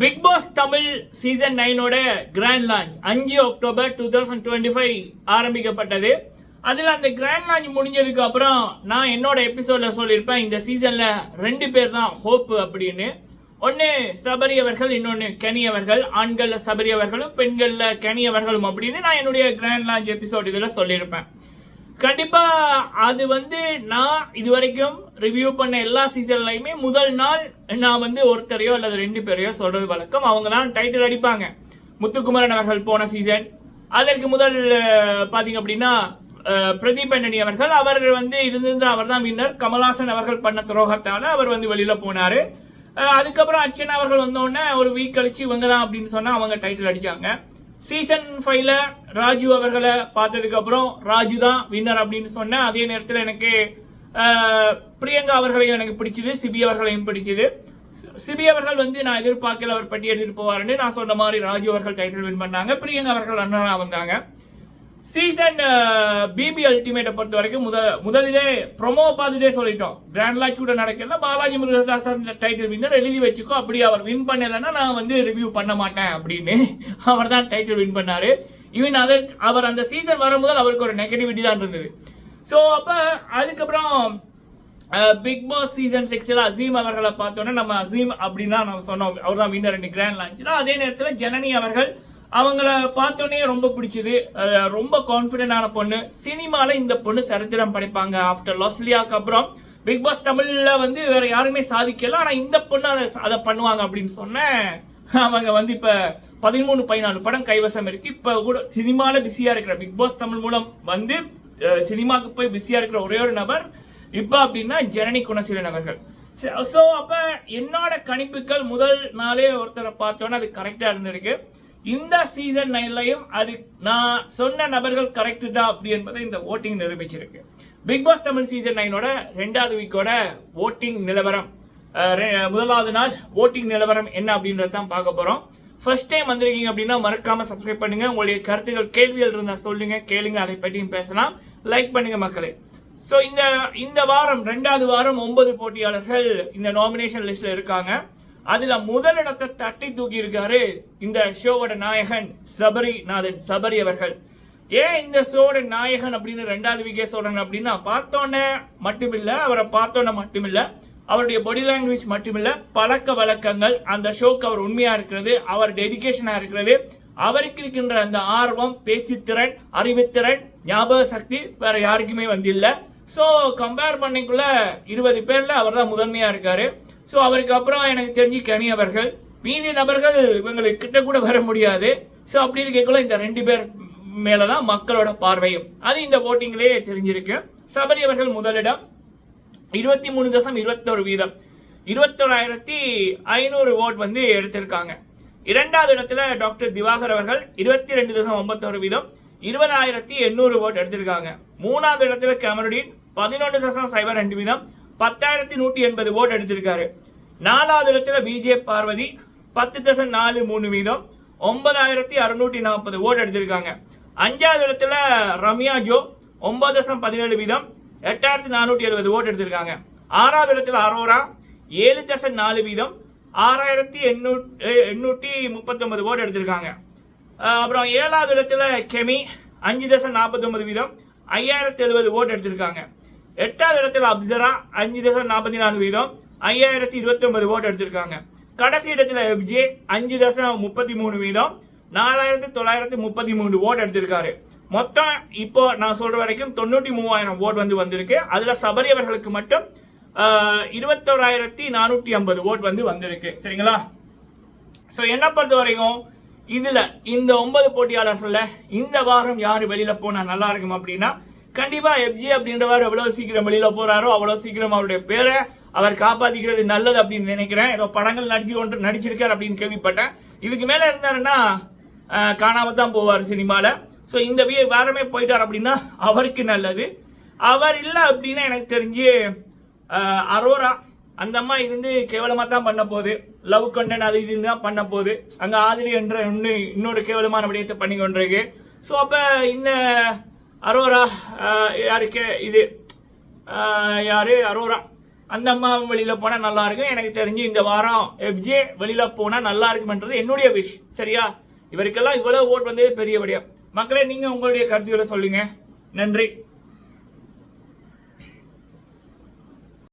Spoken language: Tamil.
பிக் பாஸ் தமிழ் சீசன் நைனோட கிராண்ட் லான்ச் அஞ்சு October two thousand twenty five ஆரம்பிக்கப்பட்டது. அதில் அந்த கிராண்ட் லான்ச் முடிஞ்சதுக்கு அப்புறம் நான் என்னோட எபிசோட்ல சொல்லியிருப்பேன் இந்த சீசன்ல ரெண்டு பேர் தான் ஹோப் அப்படின்னு. ஒன்று சபரி அவர்கள் இன்னொன்று கனி அவர்கள். ஆண்களில் சபரி அவர்களும் பெண்களில் கனி அவர்களும் அப்படின்னு நான் என்னுடைய கிராண்ட் லான்ச் எபிசோட் இதில் சொல்லியிருப்பேன். கண்டிப்பாக அது வந்து நான் இது வரைக்கும் ரிவ்யூ பண்ண எல்லா சீசன்லையுமே முதல் நாள் நான் வந்து ஒருத்தரையோ அல்லது ரெண்டு பேரையோ சொல்றது வழக்கம். அவங்க தான் டைட்டில் அடிப்பாங்க. முத்துக்குமரன் அவர்கள் போன சீசன் அதற்கு முதல் பார்த்தீங்க பாத்தீங்க அப்படின்னா அஹ், பிரதீப் ஆண்டனி அவர்கள். அவர் வந்து இருந்திருந்த அவர் தான் வின்னர் கமல்ஹாசன் அவர்கள் பண்ண துரோகத்தால அவர் வந்து வெளியில போனாரு. அதுக்கப்புறம் அர்ச்சனா அவர்கள் வந்தோடனே ஒரு வீக் கழிச்சு இவங்க தான் அப்படின்னு சொன்னா அவங்க டைட்டில் அடிச்சாங்க. சீசன் ஃபைவ்ல ராஜு அவர்களை பார்த்ததுக்கு அப்புறம் ராஜு தான் வின்னர் அப்படின்னு சொன்னேன். அதே நேரத்தில் எனக்கு பிரியங்கா அவர்களையும் எனக்கு பிடிச்சது சிபி அவர்களையும் பிடிச்சது. சிபி அவர்கள் வந்து நான் எதிர்பார்க்கல அவர் பட்டி எடுத்துட்டு போவாருன்னு நான் சொன்ன மாதிரி ராஜு அவர்கள் டைட்டில் வின் பண்ணாங்க. பிரியங்கா அவர்கள் அண்ணனா வந்தாங்க. சீசன் பிபி அல்டிமேட்டை பொறுத்த வரைக்கும் முதல் முதலிலே ப்ரொமோ பார்த்துட்டே சொல்லிட்டோம். கிராண்ட் லாச் கூட நடக்கல. பாலாஜி முருகதாசன் டைட்டில் வின்னர் எழுதி வச்சுக்கோ. அப்படி அவர் வின் பண்ணலைன்னா நான் வந்து ரிவ்யூ பண்ண மாட்டேன் அப்படின்னு அவர் தான் டைட்டில் வின் பண்ணார். ஈவன் அதற்கு அவர் அந்த சீசன் வரும்போது அவருக்கு ஒரு நெகட்டிவிட்டி தான் இருந்தது. ஸோ அப்போ அதுக்கப்புறம் பிக் பாஸ் சீசன் சிக்ஸில் அசீம் அவர்களை பார்த்தோன்னே நம்ம அசீம் அப்படின்னா நம்ம சொன்னோம். அவர் தான் வின்னர் ரெண்டு கிராண்ட் லான்ச்சில் அதே நேரத்தில் ஜனனி அவர்கள் அவங்கள பார்த்தோன்னே ரொம்ப பிடிச்சது. ரொம்ப கான்ஃபிடென்டான பொண்ணு. சினிமாவில் இந்த பொண்ணு சரித்திரம் படைப்பாங்க. ஆஃப்டர் லாஸ்லியாவுக்கு அப்புறம் பிக் பாஸ் தமிழில் வந்து வேற யாருமே சாதிக்கல. ஆனால் இந்த பொண்ணு அதை அதை பண்ணுவாங்க அப்படின்னு சொன்னேன் அவங்க வந்து இப்போ பதிமூணு பதினாலு படம் கைவசம் இருக்கு. இப்போ கூட சினிமாவில் பிஸியாக இருக்கிற பிக் பாஸ் தமிழ் மூலம் வந்து சினிமாவுக்கு போய் பிஸியாக இருக்கிற ஒரே ஒரு நபர் இப்போ அப்படின்னா ஜனனி குணசீலன் அவர்கள். ஸோ அப்போ என்னோட கணிப்புகள் முதல் நாளே ஒருத்தரை பார்த்தோன்னே அது கரெக்டாக இருந்திருக்கு. இந்த சீசன் நைன்லையும் அது நான் சொன்ன நபர்கள் கரெக்டு தான் அப்படி என்பதை இந்த ஓட்டிங் நிரூபிச்சிருக்கு. பிக் பாஸ் தமிழ் சீசன் நைனோட ரெண்டாவது வீக்கோட ஓட்டிங் நிலவரம். ரெ- முதலாவது நாள் ஓட்டிங் நிலவரம் என்ன அப்படின்றத தான் பார்க்க போகிறோம் ஃபர்ஸ்ட் டைம் வந்திருக்கீங்க அப்படின்னா மறக்காம சப்ஸ்கிரைப் பண்ணுங்க. உங்களுடைய கருத்துக்கள் கேள்விகள் இருந்தால் சொல்லுங்க கேளுங்க அதை பற்றியும் பேசலாம். லைக் பண்ணுங்க மக்களே. ஸோ இந்த இந்த வாரம் ரெண்டாவது வாரம் ஒன்பது போட்டியாளர்கள் இந்த நாமினேஷன் லிஸ்ட்ல இருக்காங்க. அதுல முதலிடத்தை தட்டி தூக்கி இருக்காரு இந்த ஷோவோட நாயகன் சபரிநாதன் சபரி அவர்கள். ஏன் இந்த ஷோட நாயகன் அப்படின்னு ரெண்டாவது விகே சொல்றேன் அப்படின்னா பார்த்தோன்னே மட்டுமில்ல அவரை பார்த்தோன்னே மட்டுமில்ல அவருடைய பாடி லாங்குவேஜ் மட்டுமில்ல பழக்க வழக்கங்கள் அந்த ஷோக்கு அவர் உண்மையா இருக்கிறது அவர் டெடிகேஷனா இருக்கிறது அவருக்கு இருக்கின்ற அந்த ஆர்வம் பேச்சுத்திறன் அறிவுத்திறன் ஞாபக சக்தி வேற யாருக்குமே வந்து இல்லை ஸோ கம்பேர் பண்ணிக்குள்ள இருபது பேரில் அவர் தான் முதன்மையாக இருக்கார். ஸோ அவருக்கு அப்புறம் எனக்கு தெரிஞ்சு கனி அவர்கள். மீதி நபர்கள் இவங்களுக்கு கிட்ட கூட வர முடியாது. ஸோ அப்படி இருக்கக்குள்ள இந்த ரெண்டு பேர் மேலே தான் மக்களோட பார்வையும். அது இந்த ஓட்டிங்லேயே தெரிஞ்சிருக்கு. சபரி அவர்கள் முதலிடம். இருபத்தி மூணு தசம் இருபத்தோரு வீதம். இருபத்தோராயிரத்தி ஐநூறு ஓட் வந்து எடுத்திருக்காங்க. இரண்டாவது இடத்துல டாக்டர் திவாகர் அவர்கள் இருபத்தி ரெண்டு தசம் ஒன்பத்தோரு வீதம். இருபதாயிரத்தி எண்ணூறு ஓட் எடுத்திருக்காங்க. மூணாவது இடத்துல கமருடீன் பதினொன்று தசம் சைபர் ரெண்டு வீதம் பத்தாயிரத்தி நூற்றி எண்பது ஓட் எடுத்திருக்காரு நாலாவது இடத்துல பிஜே பார்வதி பத்து தசம் நாலு மூணு வீதம் ஒன்பதாயிரத்தி அறுநூற்றி நாற்பது ஓட் எடுத்திருக்காங்க அஞ்சாவது இடத்துல ரம்யா ஜோ ஒன்பது தசம் பதினேழு வீதம் எட்டாயிரத்தி நானூற்றி எழுபது ஓட் எடுத்திருக்காங்க ஆறாவது இடத்துல அரோரா ஏழு தசம் நாலு வீதம் ஆறாயிரத்தி எண்ணூ எண்ணூற்றி முப்பத்தொன்பது ஓட் எடுத்திருக்காங்க அப்புறம் ஏழாவது இடத்துல கெமி அஞ்சு தசம் நாற்பத்தொம்பது வீதம் ஐயாயிரத்தி எழுபது ஓட் எடுத்திருக்காங்க. எட்டாவது இடத்துல அப்சரா அஞ்சு தசம் நாற்பத்தி நாலு வீதம் ஐயாயிரத்தி இருபத்தொன்பது ஓட் எடுத்திருக்காங்க. கடைசி இடத்துல எஃப்ஜே அஞ்சு தசம் முப்பத்தி மூணு வீதம் நாலாயிரத்தி தொள்ளாயிரத்தி முப்பத்தி மூணு ஓட் எடுத்திருக்காரு. மொத்தம் இப்போ நான் சொல்ற வரைக்கும் தொண்ணூற்றி மூவாயிரம் ஓட் வந்து வந்திருக்கு. அதில் சபரி அவர்களுக்கு மட்டும் இருபத்தோராயிரத்தி நானூற்றி ஐம்பது ஓட் வந்து வந்திருக்கு. சரிங்களா? ஸோ என்ன பொறுத்த வரைக்கும் இதில் இந்த ஒன்பது போட்டியாளர்களில் இந்த வாரம் யார் வெளியில் போனால் நல்லா இருக்கும் அப்படின்னா கண்டிப்பாக எஃப்ஜி அப்படின்றவர் எவ்வளோ சீக்கிரம் வெளியில் போகிறாரோ அவ்வளோ சீக்கிரம் அவருடைய பேரை அவர் காப்பாற்றிக்கிறது நல்லது அப்படின்னு நினைக்கிறேன். ஏதோ படங்கள் நடிச்சு கொண்டு நடிச்சிருக்கார் அப்படின்னு கேள்விப்பட்டேன். இதுக்கு மேலே இருந்தாருன்னா காணாமல் காணாம தான் போவார் சினிமாவில் ஸோ இந்த வீ வாரமே போயிட்டார் அப்படின்னா அவருக்கு நல்லது. அவர் இல்லை அப்படின்னா எனக்கு தெரிஞ்சு அரோரா. அந்த அம்மா இருந்து கேவலமாக தான் பண்ண போகுது. லவ் கண்டன் அது இதுன்னு தான் பண்ண போகுது. அங்கே ஆதிரி என்ற இன்னும் இன்னொரு கேவலமான விடயத்தை பண்ணி கொண்டிருக்கு. ஸோ அப்போ இந்த அரோரா யாருக்கே யாருக்கு இது யார்? அரோரா. அந்த அம்மா வெளியில் போனால் நல்லா இருக்கும். எனக்கு தெரிஞ்சு இந்த வாரம் எஃப்ஜே வெளியில் போனால் நல்லா இருக்குமென்றது என்னுடைய விஷ் சரியா? இவருக்கெல்லாம் இவ்வளோ ஓட் வந்தது பெரிய விடயம். மக்களே நீங்கள் உங்களுடைய கருத்துக்களை சொல்லுங்கள் நன்றி.